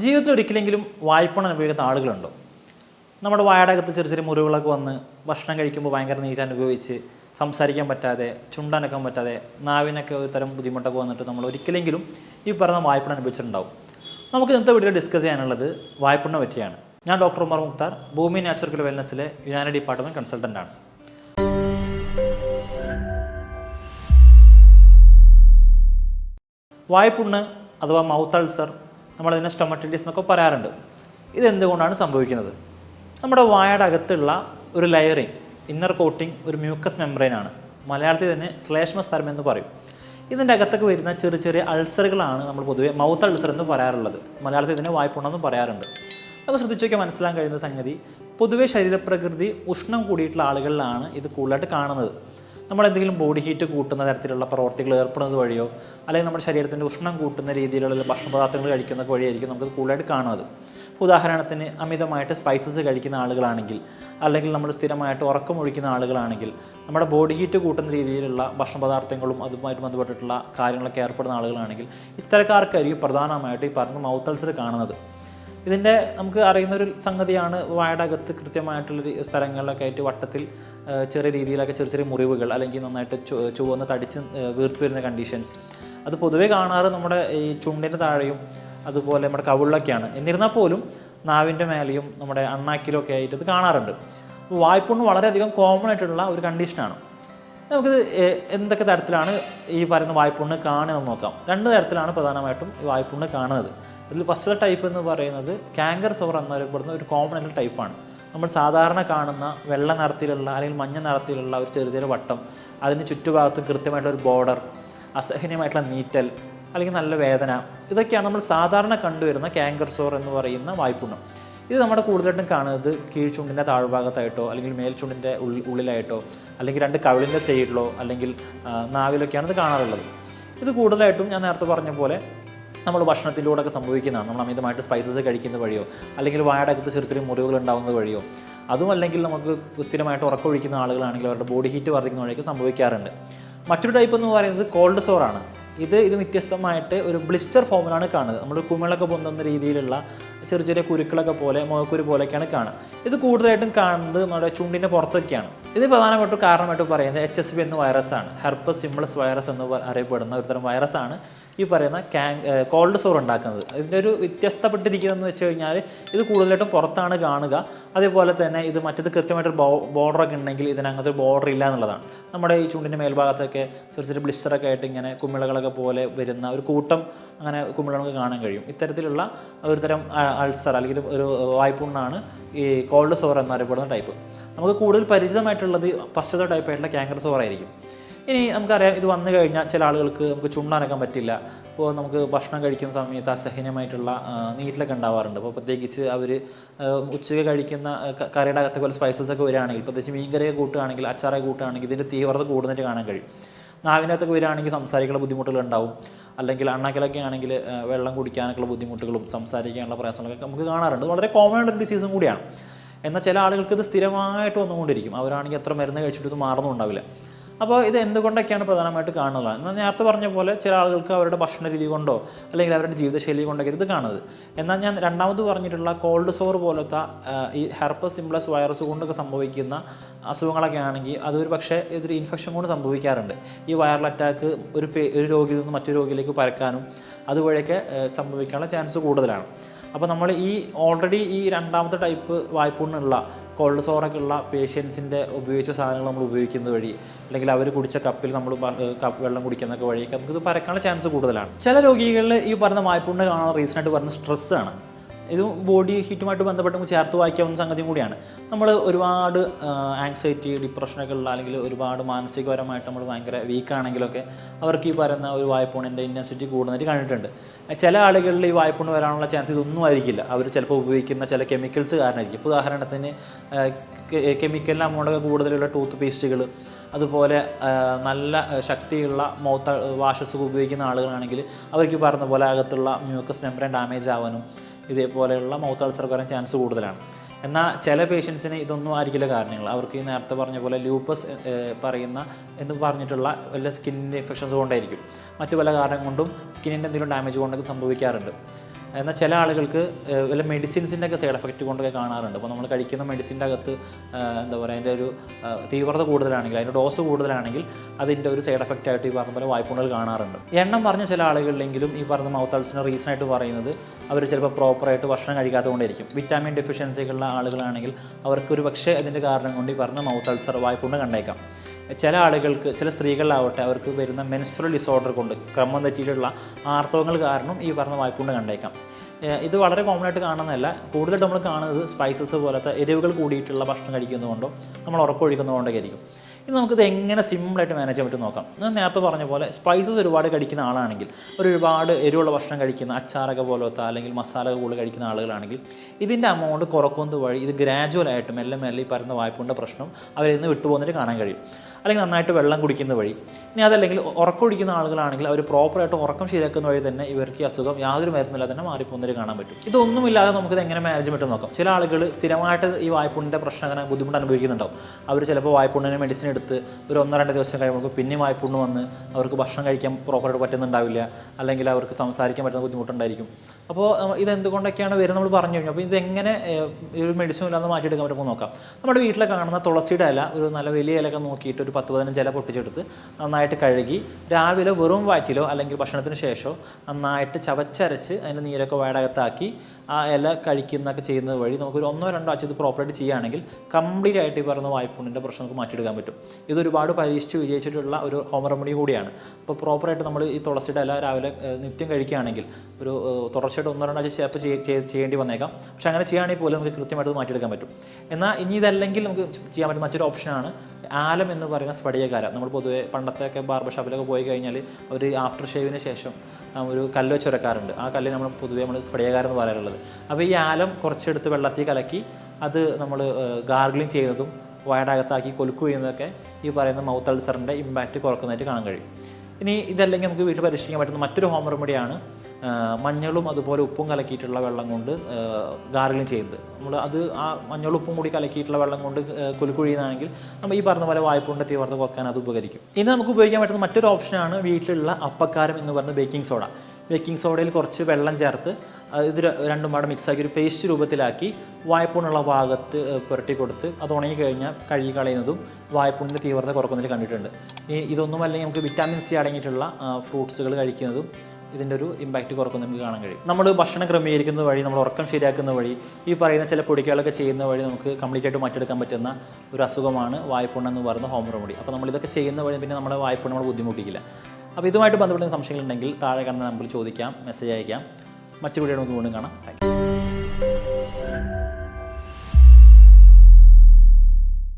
ജീവിതത്തിൽ ഒരിക്കലെങ്കിലും വായ്പണം അനുഭവിക്കുന്ന ആളുകളുണ്ടോ? നമ്മുടെ വായടകത്ത് ചെറിയ ചെറിയ മുറിവുകളൊക്കെ വന്ന് ഭക്ഷണം കഴിക്കുമ്പോൾ ഭയങ്കര നീര് അനുഭവിച്ച് സംസാരിക്കാൻ പറ്റാതെ ചുണ്ടനക്കാൻ പറ്റാതെ നാവിനൊക്കെ ഒരു തരം ബുദ്ധിമുട്ടൊക്കെ വന്നിട്ട് നമ്മൾ ഒരിക്കലെങ്കിലും ഈ പറഞ്ഞ വായ്പണം അനുഭവിച്ചിട്ടുണ്ടാവും. നമുക്ക് ഇന്നത്തെ വീഡിയോ ഡിസ്കസ് ചെയ്യാനുള്ളത് വായ്പണ്ണെ പറ്റിയാണ്. ഞാൻ ഡോക്ടർ ഉമർ മുക്താർ ഭൂമി നാച്ചുറൽ വെൽനസ്സിലെ യുനാനി ഡിപ്പാർട്ട്മെന്റ് കൺസൾട്ടന്റാണ് വായ്പുണ്ണ് അഥവാ മൗത്ത് അൾസർ നമ്മളതിനെ സ്റ്റൊമറ്റൈറ്റിസ് എന്നൊക്കെ പറയാറുണ്ട്. ഇതെന്തുകൊണ്ടാണ് സംഭവിക്കുന്നത്? നമ്മുടെ വായയുടെ അകത്തുള്ള ഒരു ലെയറിങ് ഇന്നർ കോട്ടിങ് ഒരു മ്യൂക്കസ് മെംബ്രെയിനാണ് മലയാളത്തിൽ തന്നെ ശ്ലേഷ്മ സ്ഥലം എന്ന് പറയും. ഇതിന്റെ അകത്തൊക്കെ വരുന്ന ചെറിയ ചെറിയ അൾസറുകളാണ് നമ്മൾ പൊതുവെ മൗത്ത് അൾസർ എന്ന് പറയാറുള്ളത്. മലയാളത്തിൽ തന്നെ വായ്പുണ്ണെന്ന് പറയാറുണ്ട്. അപ്പോൾ നോക്കിയാൽ മനസ്സിലാക്കാൻ കഴിയുന്ന സംഗതി പൊതുവെ ശരീരപ്രകൃതി ഉഷ്ണം കൂടിയിട്ടുള്ള ആളുകളിലാണ് ഇത് കൂടുതലായിട്ട് കാണുന്നത്. നമ്മൾ എന്തെങ്കിലും ബോഡി ഹീറ്റ് കൂട്ടുന്ന തരത്തിലുള്ള പ്രവർത്തികൾ ഏർപ്പെടുന്നത് വഴിയോ അല്ലെങ്കിൽ നമ്മുടെ ശരീരത്തിന്റെ ഉഷ്ണം കൂട്ടുന്ന രീതിയിലുള്ള ഭക്ഷണ പദാർത്ഥങ്ങൾ കഴിക്കുന്ന വഴിയായിരിക്കും നമുക്ക് കൂടുതലായിട്ട് കാണുന്നത്. ഉദാഹരണത്തിന് അമിതമായിട്ട് സ്പൈസസ് കഴിക്കുന്ന ആളുകളാണെങ്കിൽ അല്ലെങ്കിൽ നമ്മൾ സ്ഥിരമായിട്ട് ഉറക്കം ഒഴിക്കുന്ന ആളുകളാണെങ്കിൽ നമ്മുടെ ബോഡി ഹീറ്റ് കൂട്ടുന്ന രീതിയിലുള്ള ഭക്ഷണ പദാർത്ഥങ്ങളും അതുമായിട്ട് ബന്ധപ്പെട്ടിട്ടുള്ള കാര്യങ്ങളൊക്കെ ഏർപ്പെടുന്ന ആളുകളാണെങ്കിൽ ഇത്തരക്കാർക്കായിരിക്കും പ്രധാനമായിട്ട് ഈ പറഞ്ഞ മൗത്ത് കാണുന്നത്. ഇതിന്റെ നമുക്ക് അറിയുന്നൊരു സംഗതിയാണ് വാടകത്ത് കൃത്യമായിട്ടുള്ള സ്ഥലങ്ങളിലൊക്കെ ആയിട്ട് വട്ടത്തിൽ ചെറിയ രീതിയിലൊക്കെ ചെറിയ ചെറിയ മുറിവുകൾ അല്ലെങ്കിൽ നന്നായിട്ട് ചുവന്ന് തടിച്ച് വീർത്തു വരുന്ന കണ്ടീഷൻസ് അത് പൊതുവേ കാണാറ് നമ്മുടെ ഈ ചുണ്ടിന്റെ താഴെയും അതുപോലെ നമ്മുടെ കവിളിലൊക്കെയാണ്. എന്നിരുന്നാൽ പോലും നാവിന്റെ മേലെയും നമ്മുടെ അണ്ണാക്കിലും ഒക്കെ ആയിട്ട് ഇത് കാണാറുണ്ട്. വായ്പുണ്ണ് വളരെയധികം കോമൺ ആയിട്ടുള്ള ഒരു കണ്ടീഷനാണ് നമുക്ക് എന്തൊക്കെ തരത്തിലാണ് ഈ പറയുന്ന വായ്പുണ്ണ് കാണുക നോക്കാം. രണ്ട് തരത്തിലാണ് പ്രധാനമായിട്ടും ഈ വായ്പുണ്ണ് കാണുന്നത്. ഇതിൽ ഫസ്റ്റ് ടൈപ്പ് എന്ന് പറയുന്നത് കാങ്കർ സോർ എന്നറിയപ്പെടുന്ന ഒരു കോമൺ ആയിട്ടുള്ള ടൈപ്പാണ് നമ്മൾ സാധാരണ കാണുന്ന വെള്ള നിറത്തിലുള്ള അല്ലെങ്കിൽ മഞ്ഞ നിറത്തിലുള്ള ഒരു ചെറിയ ചെറിയ വട്ടം അതിന് ചുറ്റുഭാഗത്തും കൃത്യമായിട്ടുള്ള ഒരു ബോർഡർ അസഹനീയമായിട്ടുള്ള നീറ്റൽ അല്ലെങ്കിൽ നല്ല വേദന ഇതൊക്കെയാണ് നമ്മൾ സാധാരണ കണ്ടുവരുന്ന കാങ്കർ സോർ എന്ന് പറയുന്ന വായ്പുണ്ണം. ഇത് നമ്മുടെ കൂടുതലായിട്ടും കാണുന്നത് കീഴ്ചുണ്ടിന്റെ താഴ്ഭാഗത്തായിട്ടോ അല്ലെങ്കിൽ മേൽചുണ്ടിന്റെ ഉള്ളിലായിട്ടോ അല്ലെങ്കിൽ രണ്ട് കവിളിന്റെ സൈഡിലോ അല്ലെങ്കിൽ നാവിലൊക്കെയാണ് ഇത് കാണാറുള്ളത്. ഇത് കൂടുതലായിട്ടും ഞാൻ നേരത്തെ പറഞ്ഞ പോലെ നമ്മൾ ഭക്ഷണത്തിലൂടെയൊക്കെ സംഭവിക്കുന്നതാണ്. നമ്മൾ അമിതമായിട്ട് സ്പൈസസ് കഴിക്കുന്ന വഴിയോ അല്ലെങ്കിൽ വായുടെ അകത്ത് ചെറിയ ചെറിയ മുറിവുകൾ ഉണ്ടാകുന്ന വഴിയോ അതും അല്ലെങ്കിൽ നമുക്ക് സ്ഥിരമായിട്ട് ഉറക്കമൊഴിക്കുന്ന ആളുകളാണെങ്കിൽ അവരുടെ ബോഡി ഹീറ്റ് വർദ്ധിക്കുന്ന വഴിയൊക്കെ സംഭവിക്കാറുണ്ട്. മറ്റൊരു ടൈപ്പ് എന്ന് പറയുന്നത് കോൾഡ് സോറാണ് ഇത് ഇത് വ്യത്യസ്തമായിട്ട് ഒരു ബ്ലിസ്റ്റർ ഫോമിലാണ് കാണുന്നത്. നമ്മൾ കുമിളൊക്കെ പൊന്തുന്ന രീതിയിലുള്ള ചെറിയ ചെറിയ കുരുക്കളൊക്കെ പോലെ മുഖക്കുരു പോലെയൊക്കെയാണ് കാണുക. ഇത് കൂടുതലായിട്ടും കാണുന്നത് നമ്മുടെ ചുണ്ടിന്റെ പുറത്തൊക്കെയാണ്. ഇത് പ്രധാനമായിട്ടും കാരണമായിട്ട് പറയുന്നത് എച്ച് എസ് ബി എന്ന വൈറസാണ് ഹെർപ്പസ് സിംപ്ലസ് വൈറസ് എന്ന് അറിയപ്പെടുന്ന ഒരു തരം വൈറസാണ് ഈ പറയുന്ന കാങ് കോൾഡ് സോർ ഉണ്ടാക്കുന്നത്. ഇതിന്റെ ഒരു വ്യത്യസ്തപ്പെട്ടിരിക്കുന്നതെന്ന് വെച്ച് കഴിഞ്ഞാൽ ഇത് കൂടുതലായിട്ടും പുറത്താണ് കാണുക. അതേപോലെ തന്നെ ഇത് മറ്റത് കൃത്യമായിട്ടൊരു ബോ ബോർഡറൊക്കെ ഉണ്ടെങ്കിൽ ഇതിനകത്ത് ഒരു ബോർഡർ ഇല്ല എന്നുള്ളതാണ്. നമ്മുടെ ഈ ചുണ്ടിന്റെ മേൽഭാഗത്തൊക്കെ ചെറിയ ചെറിയ ബ്ലിസ്റ്ററൊക്കെ ആയിട്ട് ഇങ്ങനെ കുമിളകളൊക്കെ പോലെ വരുന്ന ഒരു കൂട്ടം അങ്ങനെ കുമിള കാണാൻ കഴിയും. ഇത്തരത്തിലുള്ള ഒരു തരം അൾസർ അല്ലെങ്കിൽ ഒരു വായ്പുണ്ണാണ് ഈ കോൾഡ് സോർ എന്നറിയപ്പെടുന്ന ടൈപ്പ്. നമുക്ക് കൂടുതൽ പരിചിതമായിട്ടുള്ളത് പശ്ചാത്തല ടൈപ്പ് ആയിട്ടുള്ള ക്യാങ്കർ സോർ ആയിരിക്കും. ഇനി നമുക്കറിയാം ഇത് വന്നു കഴിഞ്ഞാൽ ചില ആളുകൾക്ക് നമുക്ക് ചുണ്ടനക്കാൻ പറ്റില്ല. ഇപ്പോൾ നമുക്ക് ഭക്ഷണം കഴിക്കുന്ന സമയത്ത് അസഹനീയമായിട്ടുള്ള നീറ്റിലൊക്കെ ഉണ്ടാവാറുണ്ട്. അപ്പോൾ പ്രത്യേകിച്ച് അവർ ഉച്ചയ്ക്ക് കഴിക്കുന്ന കറിയുടെ അകത്തെ പോലെ സ്പൈസസ് ഒക്കെ വരികയാണെങ്കിൽ പ്രത്യേകിച്ച് മീൻകറിയൊക്കെ കൂട്ടുകയാണെങ്കിൽ അച്ചാറൊക്കെ കൂട്ടുകയാണെങ്കിൽ ഇതിന്റെ തീവ്രത കൂടുന്നതിന് കാണാൻ കഴിയും. നാവിനകത്തൊക്കെ വരികയാണെങ്കിൽ സംസാരിക്കുന്ന ബുദ്ധിമുട്ടുകൾ ഉണ്ടാവും. അല്ലെങ്കിൽ അണ്ണാക്കിലൊക്കെ ആണെങ്കിൽ വെള്ളം കുടിക്കാനൊക്കെയുള്ള ബുദ്ധിമുട്ടുകളും സംസാരിക്കാനുള്ള പ്രയാസങ്ങളൊക്കെ നമുക്ക് കാണാറുണ്ട്. വളരെ കോമൺ ആയിട്ടുള്ള ഡിസീസും കൂടിയാണ്. എന്നാൽ ചില ആളുകൾക്ക് ഇത് സ്ഥിരമായിട്ട് വന്നുകൊണ്ടിരിക്കും. അവരാണെങ്കിൽ എത്ര മരുന്ന് കഴിച്ചിട്ട് ഇത് മാറുന്നുണ്ടാവില്ല. അപ്പോൾ ഇത് എന്തുകൊണ്ടൊക്കെയാണ് പ്രധാനമായിട്ട് കാണുന്നത്? എന്നാൽ നേരത്തെ പറഞ്ഞ പോലെ ചില ആളുകൾക്ക് അവരുടെ ഭക്ഷണ രീതി കൊണ്ടോ അല്ലെങ്കിൽ അവരുടെ ജീവിതശൈലി കൊണ്ടൊക്കെ ഇത് കാണുന്നത്. എന്നാൽ ഞാൻ രണ്ടാമത് പറഞ്ഞിട്ടുള്ള കോൾഡ് സോർ പോലത്തെ ഈ ഹെർപ്പസ് സിംപ്ലസ് വൈറസ് കൊണ്ടൊക്കെ സംഭവിക്കുന്ന അസുഖങ്ങളൊക്കെ ആണെങ്കിൽ അതൊരു പക്ഷേ ഇതൊരു ഇൻഫെക്ഷൻ കൊണ്ട് സംഭവിക്കാറുണ്ട്. ഈ വൈറൽ അറ്റാക്ക് ഒരു ഒരു രോഗിയിൽ നിന്ന് മറ്റൊരു രോഗിയിലേക്ക് പരക്കാനും അതുവഴിയൊക്കെ സംഭവിക്കാനുള്ള ചാൻസ് കൂടുതലാണ്. അപ്പോൾ നമ്മൾ ഈ ഓൾറെഡി ഈ രണ്ടാമത്തെ ടൈപ്പ് വായ്പുണ്ണിലുള്ള കോൾഡ് സോറൊക്കെ ഉള്ള പേഷ്യൻസിന്റെ ഉപയോഗിച്ച സാധനങ്ങൾ നമ്മൾ ഉപയോഗിക്കുന്നത് വഴി അല്ലെങ്കിൽ അവർ കുടിച്ച കപ്പിൽ നമ്മൾ വെള്ളം കുടിക്കുന്നൊക്കെ വഴിയൊക്കെ നമുക്ക് ഇത് പരക്കാനുള്ള ചാൻസ് കൂടുതലാണ്. ചില രോഗികളിൽ ഈ പറഞ്ഞ മായ്പുണ്ണ് കാണാനുള്ള റീസൺ ആയിട്ട് പറയുന്നത് സ്ട്രെസ്സാണ് ഇത് ബോഡി ഹീറ്റുമായിട്ട് ബന്ധപ്പെട്ട് നമുക്ക് ചേർത്ത് വായിക്കാവുന്ന സംഗതിയും കൂടിയാണ്. നമ്മൾ ഒരുപാട് ആങ്സൈറ്റി ഡിപ്രഷനൊക്കെ ഉള്ള അല്ലെങ്കിൽ ഒരുപാട് മാനസികപരമായിട്ട് നമ്മൾ ഭയങ്കര വീക്കാണെങ്കിലൊക്കെ അവർക്ക് ഈ പറയുന്ന ഒരു വായ്പൂണിന്റെ ഇന്റൻസിറ്റി കൂടുന്നതായിട്ട് കണ്ടിട്ടുണ്ട്. ചില ആളുകളിൽ ഈ വായ്പൂണ് വരാനുള്ള ചാൻസ് ഇതൊന്നും ആയിരിക്കില്ല. അവർ ചിലപ്പോൾ ഉപയോഗിക്കുന്ന ചില കെമിക്കൽസ് കാരണമായിരിക്കും. ഉദാഹരണത്തിന് കെമിക്കലിന്റെ അമൗണ്ടൊക്കെ കൂടുതലുള്ള ടൂത്ത് പേസ്റ്റുകൾ അതുപോലെ നല്ല ശക്തിയുള്ള മൗത്ത് വാഷസ് ഉപയോഗിക്കുന്ന ആളുകളാണെങ്കിൽ അവർക്ക് പറഞ്ഞ പോലെ അകത്തുള്ള മ്യൂക്കസ് മെമ്പറൻ ഡാമേജ് ആവാനും ഇതേപോലെയുള്ള മൗത്ത് അൾസർ വരാൻ ചാൻസ് കൂടുതലാണ്. എന്നാൽ ചില പേഷ്യൻസിന് ഇതൊന്നും ആയിരിക്കില്ല കാരണങ്ങൾ. അവർക്ക് ഈ നേരത്തെ പറഞ്ഞ പോലെ ലൂപ്പസ് പറയുന്ന എന്ന് പറഞ്ഞിട്ടുള്ള വല്ല സ്കിന്നിന്റെ ഇൻഫെക്ഷൻസ് കൊണ്ടായിരിക്കും. മറ്റു പല കാരണം കൊണ്ടും സ്കിന്നിന്റെ എന്തെങ്കിലും ഡാമേജ് കൊണ്ടൊക്കെ സംഭവിക്കാറുണ്ട്. എന്നാൽ ചില ആളുകൾക്ക് വല്ല മെഡിസിൻസിന്റെ ഒക്കെ സൈഡ് എഫക്റ്റ് കൊണ്ടൊക്കെ കാണാറുണ്ട്. അപ്പോൾ നമ്മൾ കഴിക്കുന്ന മെഡിസിന്റെ അകത്ത് എന്താ പറയുക അതിന്റെ ഒരു തീവ്രത കൂടുതലാണെങ്കിൽ അതിന്റെ ഡോസ് കൂടുതലാണെങ്കിൽ അതിന്റെ ഒരു സൈഡ് എഫക്റ്റ് ആയിട്ട് ഈ പറഞ്ഞ പോലെ വായ്പുണ്ടൽ കാണാറുണ്ട്. എണ്ണം പറഞ്ഞ ചില ആളുകളിലെങ്കിലും ഈ പറഞ്ഞ മൗത്ത് അൾസിന് റീസൺ ആയിട്ട് പറയുന്നത് അവർ ചിലപ്പോൾ പ്രോപ്പറായിട്ട് ഭക്ഷണം കഴിക്കാത്തതുകൊണ്ടായിരിക്കും വിറ്റാമിൻ ഡെഫിഷ്യൻസികളുള്ള ആളുകളാണെങ്കിൽ അവർക്ക് ഒരു പക്ഷേ അതിന്റെ കാരണം കൊണ്ട് ഈ പറഞ്ഞ മൗത്ത് അൾസർ വായ്പുണ്ട് കണ്ടേക്കാം. ചില ആളുകൾക്ക് ചില സ്ത്രീകളിലാവട്ടെ അവർക്ക് വരുന്ന മെൻസ്ട്രൽ ഡിസോർഡർ കൊണ്ട് ക്രമം തെറ്റിയിട്ടുള്ള ആർത്തവങ്ങൾ കാരണം ഈ പറഞ്ഞ വായ്പുണ്ട് കണ്ടേക്കാം. ഇത് വളരെ കോമൺ ആയിട്ട് കാണുന്നതല്ല. കൂടുതലായിട്ട് നമ്മൾ കാണുന്നത് സ്പൈസസ് പോലത്തെ എരിവുകൾ കൂടിയിട്ടുള്ള ഭക്ഷണം കഴിക്കുന്നതുകൊണ്ടോ നമ്മൾ ഉറക്കമൊഴിക്കുന്നതുകൊണ്ടൊക്കെ ആയിരിക്കും. ഇനി നമുക്കിത് എങ്ങനെ സിമ്പിളായിട്ട് മാനേജ് ചെയ്യാൻ പറ്റും നോക്കാം. ഞാൻ നേരത്തെ പറഞ്ഞ പോലെ സ്പൈസസ് ഒരുപാട് കഴിക്കുന്ന ആളാണെങ്കിൽ ഒരു ഒരുപാട് എരിവുള്ള ഭക്ഷണം കഴിക്കുന്ന അച്ചാറൊക്കെ പോലത്തെ അല്ലെങ്കിൽ മസാല കൂടുതൽ കഴിക്കുന്ന ആളുകളാണെങ്കിൽ ഇതിന്റെ അമൗണ്ട് കുറക്കുന്നത് വഴി? ഇത് ഗ്രാജുവലായിട്ട് മെല്ലെ മെല്ലെ ഈ പറയുന്ന പ്രശ്നം അവരിൽ നിന്ന് വിട്ടുപോകുന്നതിന് കാണാൻ കഴിയും. അല്ലെങ്കിൽ നന്നായിട്ട് വെള്ളം കുടിക്കുന്ന വഴി. ഇനി അതല്ലെങ്കിൽ ഉറക്കം കുടിക്കുന്ന ആളുകളാണെങ്കിൽ അവർ പ്രോപ്പറായിട്ട് ഉറക്കം ശരിയാക്കുന്ന വഴി തന്നെ ഇവർക്ക് അസുഖം യാതൊരു മരുന്നില്ലാതെ തന്നെ മാറിപ്പോകുന്നതിന് കാണാൻ പറ്റും. ഇതൊന്നുമില്ലാതെ നമുക്കിത് എങ്ങനെ മാനേജ്മെന്റ് നോക്കാം. ചില ആളുകൾ സ്ഥിരമായിട്ട് ഈ വായ്പുണ്ണിന്റെ പ്രശ്നം അങ്ങനെ ബുദ്ധിമുട്ട് അനുഭവിക്കുന്നുണ്ടാവും. അവർ ചിലപ്പോൾ വായ്പുണ്ണിന് മെഡിസിൻ എടുത്ത് ഒരു ഒന്നോ രണ്ട് ദിവസം കഴിയുമ്പോൾ പിന്നെയും വായ്പുണ്ണ് വന്ന് അവർക്ക് ഭക്ഷണം കഴിക്കാൻ പ്രോപ്പറായിട്ട് പറ്റുന്നുണ്ടാവില്ല. അല്ലെങ്കിൽ അവർക്ക് സംസാരിക്കാൻ പറ്റുന്ന ബുദ്ധിമുട്ടുണ്ടായിരിക്കും. അപ്പോൾ ഇതെന്തുകൊണ്ടൊക്കെയാണ് വരുന്നത് നമ്മൾ പറഞ്ഞു കഴിഞ്ഞു. അപ്പോൾ ഇതെങ്ങനെ ഒരു മെഡിസിൻ ഇല്ലാതെ മാറ്റിയെടുക്കാൻ പറ്റുമ്പോൾ നോക്കാം. നമ്മുടെ വീട്ടിലെ കാണുന്ന തുളസിയുടെ ഇല ഒരു നല്ല വലിയ ഇലയൊക്കെ നോക്കിയിട്ട് ഒരു പത്ത് പതിനഞ്ച് ഇല പൊട്ടിച്ചെടുത്ത് നന്നായിട്ട് കഴുകി രാവിലെ വെറും വയറ്റിലോ അല്ലെങ്കിൽ ഭക്ഷണത്തിന് ശേഷമോ നന്നായിട്ട് ചവച്ചരച്ച് അതിന്റെ നീരൊക്കെ വയടകത്താക്കി ആ ഇല കഴിക്കുന്നൊക്കെ ചെയ്യുന്നത് വഴി നമുക്കൊരു ഒന്നോ രണ്ടോ ആഴ്ച ഇത് പ്രോപ്പറായിട്ട് ചെയ്യുകയാണെങ്കിൽ കംപ്ലീറ്റ് ആയിട്ട് ഈ പറഞ്ഞ വായ്പുണ്ണിന്റെ പ്രശ്നം നമുക്ക് മാറ്റിയെടുക്കാൻ പറ്റും. ഇത് ഒരുപാട് പരീക്ഷിച്ച് വിജയിച്ചിട്ടുള്ള ഒരു ഹോം റെമഡി കൂടിയാണ്. അപ്പോൾ പ്രോപ്പറായിട്ട് നമ്മൾ ഈ തുളസിയുടെ ഇല രാവിലെ നിത്യം കഴിക്കുകയാണെങ്കിൽ ഒരു തുടർച്ചയായിട്ട് ഒന്നോ രണ്ടോ ആഴ്ച ചിലപ്പോൾ ചെയ്യ- ചെയ്യ- ചെയ്യേണ്ടി വന്നേക്കാം. പക്ഷേ അങ്ങനെ ചെയ്യുകയാണെങ്കിൽ പോലും നമുക്ക് കൃത്യമായിട്ട് മാറ്റിയെടുക്കാൻ പറ്റും. എന്നാൽ ഇനി ഇതല്ലെങ്കിൽ നമുക്ക് ചെയ്യാൻ പറ്റുന്ന മറ്റൊരു ഓപ്ഷനാണ് ആലം എന്ന് പറയുന്ന സ്ഫടികകാര നമ്മൾ പൊതുവെ പണ്ടത്തെയൊക്കെ ബാർബർ ഷോപ്പിലൊക്കെ പോയി കഴിഞ്ഞാൽ ഒരു ആഫ്റ്റർ ഷേവിന് ശേഷം ഒരു കല്ല് വെച്ച് ഉരക്കാറുണ്ട് ആ കല്ല് നമ്മൾ പൊതുവേ നമ്മൾ സ്പടികകാരം എന്ന് പറയാറുള്ളത്. അപ്പോൾ ഈ ആലം കുറച്ചെടുത്ത് വെള്ളത്തിൽ കലക്കി അത് നമ്മൾ ഗാർഗിളിങ് ചെയ്യുന്നതും വയടകത്താക്കി ചെയ്യുന്നതൊക്കെ ഈ പറയുന്ന മൗത്ത് അൾസറിന്റെ ഇമ്പാക്റ്റ് കുറക്കുന്നതായിട്ട് കാണാൻ കഴിയും. ഇനി ഇതല്ലെങ്കിൽ നമുക്ക് വീട്ടിൽ പരീക്ഷിക്കാൻ പറ്റുന്ന മറ്റൊരു ഹോം റെമഡിയാണ് മഞ്ഞളും അതുപോലെ ഉപ്പും കലക്കിയിട്ടുള്ള വെള്ളം കൊണ്ട് ഗാർഗിളിങ് ചെയ്യുന്നത്. നമ്മൾ അത് ആ മഞ്ഞളും ഉപ്പും കൂടി കലക്കിയിട്ടുള്ള വെള്ളം കൊണ്ട് കുലുക്കുഴിയുന്നതാണെങ്കിൽ നമ്മൾ ഈ പറഞ്ഞ പോലെ വായ്പൂണ്ട തീവ്രത കുറയ്ക്കാൻ അത് ഉപകരിക്കും. ഇനി നമുക്ക് ഉപയോഗിക്കാൻ പറ്റുന്ന മറ്റൊരു ഓപ്ഷനാണ് വീട്ടിലുള്ള അപ്പക്കാരം എന്ന് പറയുന്ന ബേക്കിംഗ് സോഡ. ബേക്കിംഗ് സോഡയിൽ കുറച്ച് വെള്ളം ചേർത്ത് ഇത് രണ്ടും പാടെ മിക്സാക്കി ഒരു പേസ്റ്റ് രൂപത്തിലാക്കി വായ്പുണ്ണുള്ള ഭാഗത്ത് പുരട്ടി കൊടുത്ത് അത് ഉണങ്ങി കഴിഞ്ഞാൽ കഴുകി കളയുന്നതും വായ്പുണ്ണിന്റെ തീവ്രത കുറക്കുന്നതിൽ കണ്ടിട്ടുണ്ട്. ഇനി ഇതൊന്നും അല്ലെങ്കിൽ നമുക്ക് വിറ്റാമിൻ സി അടങ്ങിയിട്ടുള്ള ഫ്രൂട്ട്സുകൾ കഴിക്കുന്നതും ഇതിന്റെ ഒരു ഇമ്പാക്റ്റ് കുറക്കുന്നത് നമുക്ക് കാണാൻ കഴിയും. നമ്മൾ ഭക്ഷണം ക്രമീകരിക്കുന്ന വഴി നമ്മൾ ഉറക്കം ശരിയാക്കുന്ന വഴി ഈ പറയുന്ന ചില പൊടികളൊക്കെ ചെയ്യുന്ന വഴി നമുക്ക് കംപ്ലീറ്റ് ആയിട്ട് മാറ്റിയെടുക്കാൻ പറ്റുന്ന ഒരു അസുഖമാണ് വായ്പുണ്ണ് എന്ന് പറയുന്ന ഹോം റെമഡി അപ്പോൾ നമ്മൾ ഇതൊക്കെ ചെയ്യുന്ന വഴി പിന്നെ നമ്മുടെ വായ്പുണ്ണ് നമ്മൾ ബുദ്ധിമുട്ടിക്കില്ല. അപ്പോൾ ഇതുമായിട്ട് ബന്ധപ്പെട്ട സംശയങ്ങളുണ്ടെങ്കിൽ താഴെ കാണുന്ന നമ്പറിൽ ചോദിക്കാം മെസ്സേജ് അയക്കാം. മറ്റു വീഡിയോ നമുക്ക് വീണ്ടും കാണാം. താങ്ക്